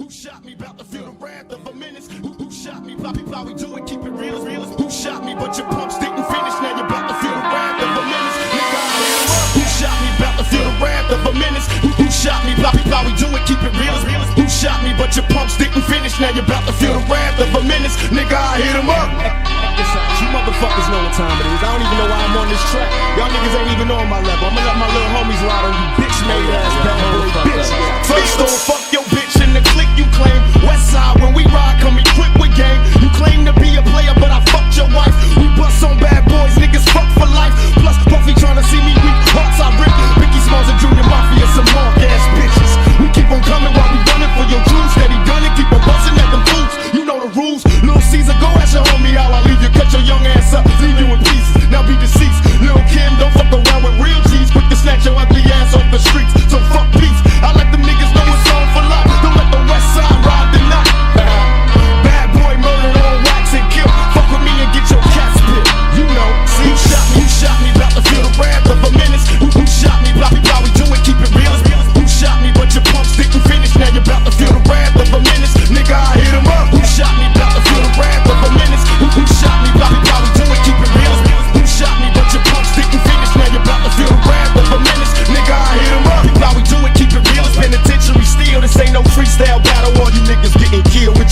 Who shot me? About to feel the wrath of a menace. Who, who shot me? Poppy, we do it? Keep it real as real as. Who shot me? But your pumps didn't finish. Now you're about to feel the wrath of a menace. Nigga, I hit 'em up. Who shot me? About to feel the wrath of a menace. Who, who shot me? Poppy, we do it? Keep it real as real as. Who shot me? But your pumps didn't finish. Now you're about to feel the wrath of a menace. Nigga, I hit 'em up. You motherfuckers know what time it is. I don't even know why I'm on this track. Y'all niggas ain't even on my level. I'ma let my little homies ride on you bitch made ass bad boy bitch. First off, fuck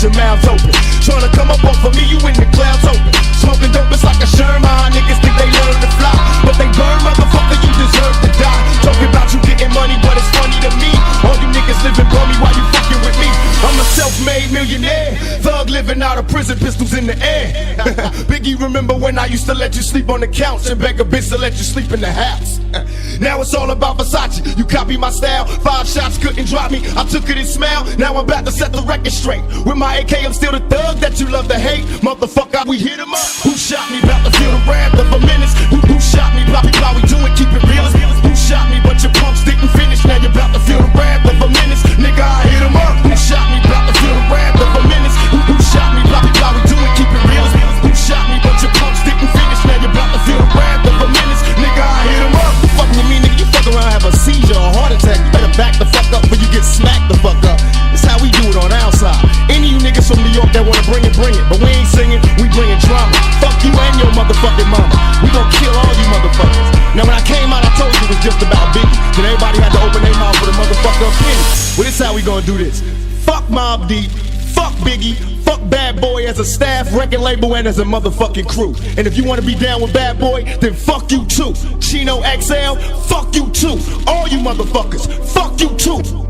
your mouths open. Tryna come up off of me, you in the clouds open. Smoking dope, it's like a Sherman. Ah, niggas think they learn to fly, but they burn, motherfucker. You deserve to die. Talking about you getting money, but it's funny to me. All you niggas living bummy while you fucking with me. I'm a self-made millionaire, thug living out of prison, pistols in the air. Biggie, remember when I used to let you sleep on the couch and beg a bitch to let you sleep in the house? Now it's all about Versace. You copy my style, five shots couldn't drop me. I took it and smile. Now I'm about to set the record straight. With my AK, I'm still the thug that you love to hate. Motherfucker, we hit 'em up. Who shot me? About to feel the wrath of a menace. Who, who shot me? Bobby, how we do it? Keep it real. Who shot me? But your pumps didn't finish. Now you're about to feel the wrath of a menace. Nigga, I hit 'em up. Who shot me? Then everybody had to open their mouth with a motherfucker opinion. Well, this how we gonna do this. Fuck Mob Deep. Fuck Biggie. Fuck Bad Boy as a staff, record label, and as a motherfucking crew. And if you wanna be down with Bad Boy, then fuck you too. Chino XL, fuck you too. All you motherfuckers, fuck you too.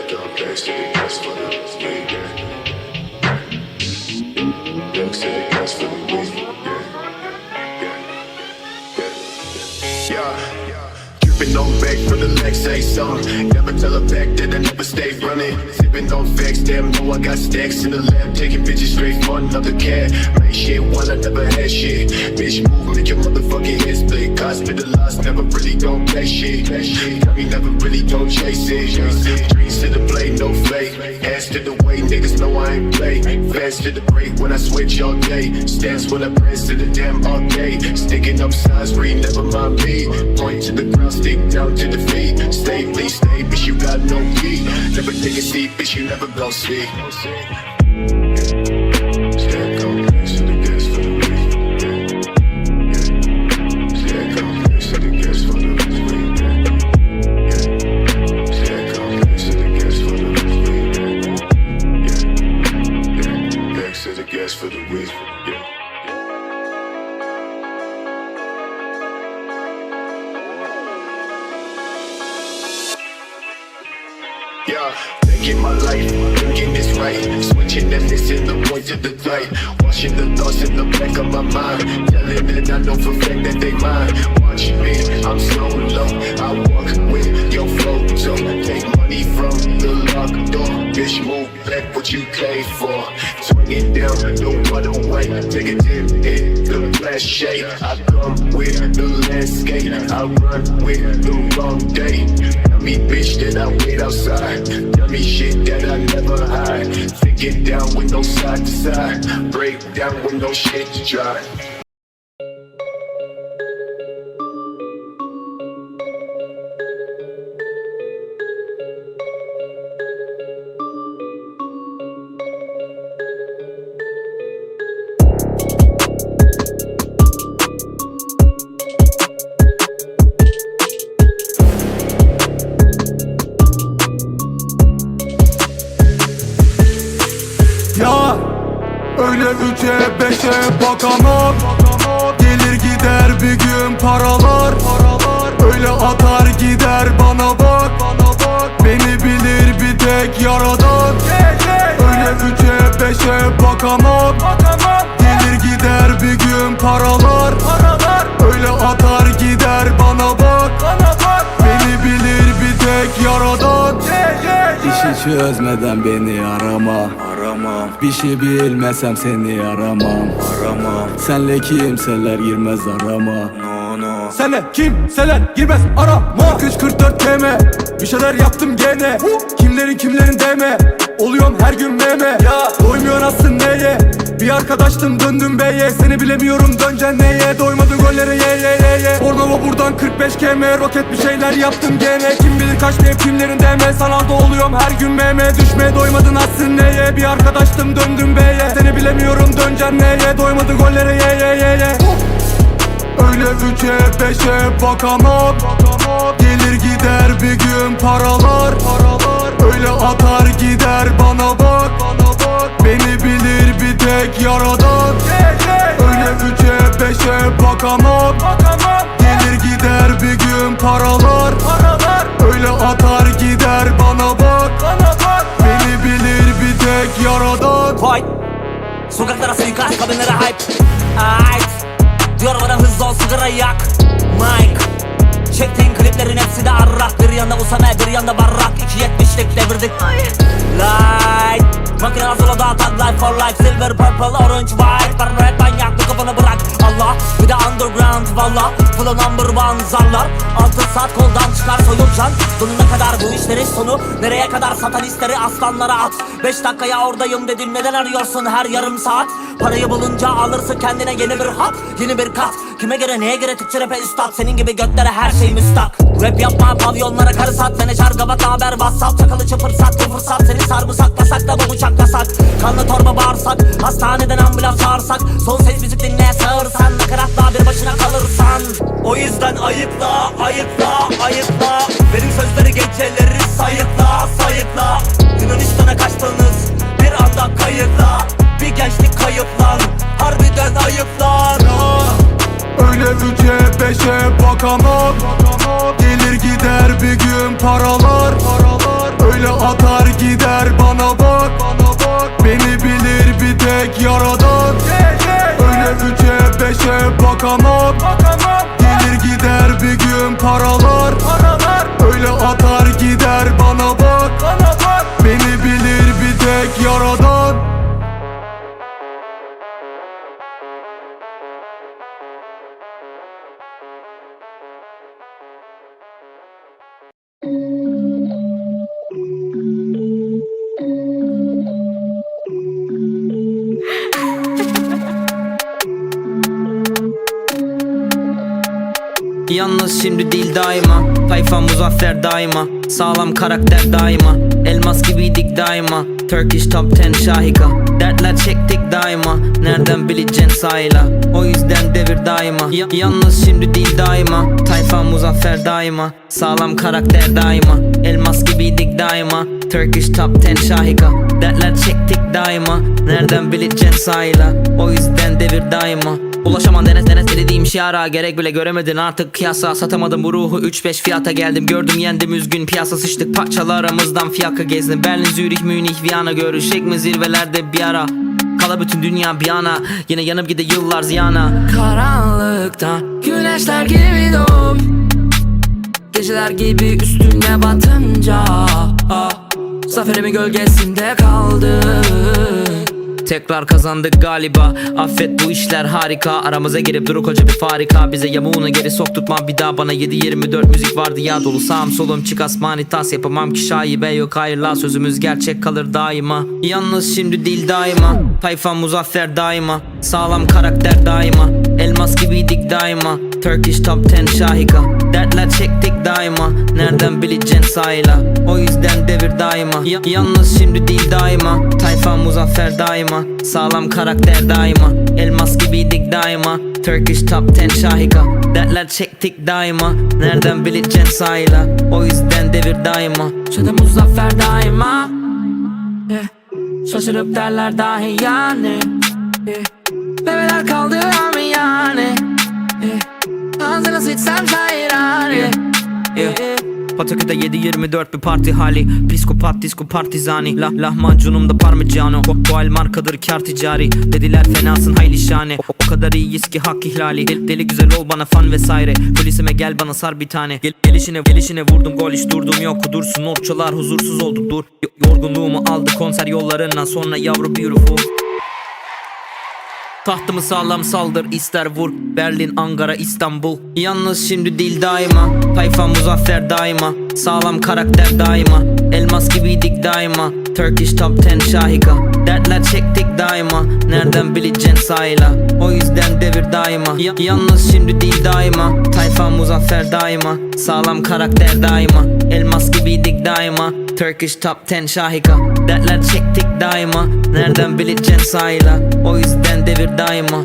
Yeah, don't thanks to the guests for the weed, yeah. Thanks to the guests for the weed, yeah. Yeah, yeah. Dripping on back from the Lexus song. Never tell her back that I never stay running. Sipping on facts, damn, know I got stacks in the lab. Taking bitches straight for another cat. Make shit one, I never had shit. Bitch, move, split. Hospitalized, never really gon' play shit. Shit. We never really gon' chase it. Dreams to the blade, no fake. Ass to the way, niggas know I ain't play. Fast to the break when I switch all day. Stance when I press to the damn arcade. Sticking up signs, read, never mind me. Point to the ground, stick down to the feet. Stay, please stay, bitch, you got no key. Never take a seat, bitch, you never gon' see. Yeah, thinking my life, thinking this right. Switching and missing the point of the light. Washing the thoughts in the back of my mind. Telling that I know for fact that they mine. Watch me, I'm so low. I walk with your photo. Take money from the locked door. bitch, move back what you came for. Swing it down, no other way. Take a dip in the flash shade. I come with the landscape. I run with the wrong day. Me, bitch, that I wait outside. Me shit that I never hide. Take it down with no side to side. Break down with no shit to try. Ya öyle üçe beşe bakamam. Gelir gider bir gün paralar. Öyle atar gider bana bak. Beni bilir bir tek yaradan. Öyle üçe beşe bakamam. Gelir gider bir gün paralar. Öyle atar çözmeden beni arama. Aramam Bir şey bilmesem seni aramam. Aramam Senle kimseler girmez arama. No no. Senle kimseler girmez arama. 344 km Bir şeyler yaptım gene. Kimlerin kimlerin deme. Oluyorum her gün meme. Ya. Doymuyor aslında Bir arkadaştım döndüm beye Seni bilemiyorum döneceksin neye Doymadın gollere ye ye ye ye. Bornova buradan 45 km Roket bir şeyler yaptım gene. Kim bilir kaç ne kimlerin deme Sanalda oluyorum her gün meme Düşmeye doymadın aslında neye Bir arkadaştım döndüm beye Seni bilemiyorum döneceksin neye Doymadın gollere ye ye ye ye. Öyle üçe beşe bakamam. Gelir suikast kadınlara hype. Ait Diyor bana hızlı ol sigara yak. Mike. Çektiğin kliplerin hepsi de arrak Bir yanda Usame bir yanda Barrak. 2.70'lik devirdik Light. Makine sola daha tag life for life. Silver purple orange white. Ben rap manyaklı kafanı bırak Allah bir de underground valla. Flow number one zarlar Altın saat koldan çıkar soyulcan Sonuna kadar bu işlerin sonu. Nereye kadar satanistleri aslanlara at. 5 dakikaya oradayım dedin. Neden arıyorsun her yarım saat? Parayı bulunca alırsın kendine yeni bir hat. Yeni bir kat. Kime göre neye göre Türkçe rap'e üstad? Senin gibi götlere her şey müstak Rap yapma pavyonlara karı sat. Menajer gavat haber whatsapp Çakalı çıpır sat. Bir fırsat Seni sarımsak pasak da bu bıçak yasak Kanlı torba bağırsak Hastaneden ambulans çağırsak. Son ses müzik dinle sağırsan. Nakaratla bir başına kalırsan. O yüzden ayıkla ayıkla ayıkla Benim sözleri geceleri sayıkla sayıkla. Yunanistan'a kaçtınız bir anda kayıtla Bir gençlik kayıp lan Harbiden ayıplar Öyle üçe beşe bakamam. Gelir gider bir gün paralar Yalnız şimdi değil daima. Tayfa muzaffer daima. Sağlam karakter daima. Elmas gibiydik daima. Turkish top 10 şahika. Dertler çektik daima. Nereden bileceksin sayla? O yüzden devir daima. Ya- Yalnız şimdi değil daima. Tayfa muzaffer daima. Sağlam karakter daima. Elmas gibiydik daima. Turkish top 10 şahika. Dertler çektik daima. Nereden bileceksin sayla? O yüzden devir daima. Ulaşaman denet denet dediğim şiara Gerek bile göremedin artık kıyasa Satamadım bu ruhu. 3-5 fiyata geldim Gördüm yendim üzgün. Piyasa sıçtık Parçalarımızdan fiyaka gezdim. Berlin, Zürih, Münih, Viyana Görüşecek mi zirvelerde bir ara? Kala bütün dünya bir yana Yine yanıp gide yıllar ziyana. Karanlıkta güneşler gibi doğup Geceler gibi üstüne batınca ah, Zaferimin gölgesinde kaldı Tekrar kazandık galiba. Affet bu işler harika. Aramıza girip duru koca bir farika. Bize yamuğunu geri soktutma bir daha bana 7-24 müzik vardı ya dolu. Sağım solum çık asmani tas Yapamam ki şaibe. Yok hayır la Sözümüz gerçek kalır daima. Yalnız şimdi değil daima. Tayfa muzaffer daima. Sağlam karakter daima. Elmas gibiydik daima. Turkish Top 10 şahika Dertler çektik daima. Nereden bileceksin sayla? O yüzden devir daima. Ya- Yalnız şimdi değil daima. Tayfa muzaffer daima. Sağlam karakter daima. Elmas gibiydik daima. Turkish Top 10 şahika. Dertler çektik daima. Nereden bileceksin sayla? O yüzden devir daima. Şöyle muzaffer daima. Yeah. Şaşırıp derler dahi yani. Yeah. Bebeler kaldı yani Ağzına sıçsam şairane yeah. Yeah. Pataküte 7-24 bir parti hali. Psikopat disco partizani. Lah Lahmacunumda parmigiano. Bu, bu el markadır kar ticari. Dediler fenasın hayli şane o, o kadar iyiyiz ki hak ihlali. Del- Deli güzel ol bana fan vesaire. Polisime gel bana sar bir tane. Gel, Gelişine gelişine vurdum gol hiç durdum yok. Kudursun orçalar huzursuz oldu dur. Yo- Yorgunluğumu aldı konser yollarından. Sonra yavru beautiful Tahtımı sağlam saldır ister vur. Berlin, Ankara, İstanbul. Yalnız şimdi değil daima. Tayfa muzaffer daima. Sağlam karakter daima. Elmas gibiydik daima. Turkish Top 10 şahika. Dertler çektik daima. Nereden bileceksin sayla? O yüzden devir daima. Ya- Yalnız şimdi değil daima. Tayfa muzaffer daima. Sağlam karakter daima. Elmas gibiydik daima. Turkish Top 10 şahika. Dertler çektik daima. Nereden bileceksin sayla? O yüzden daima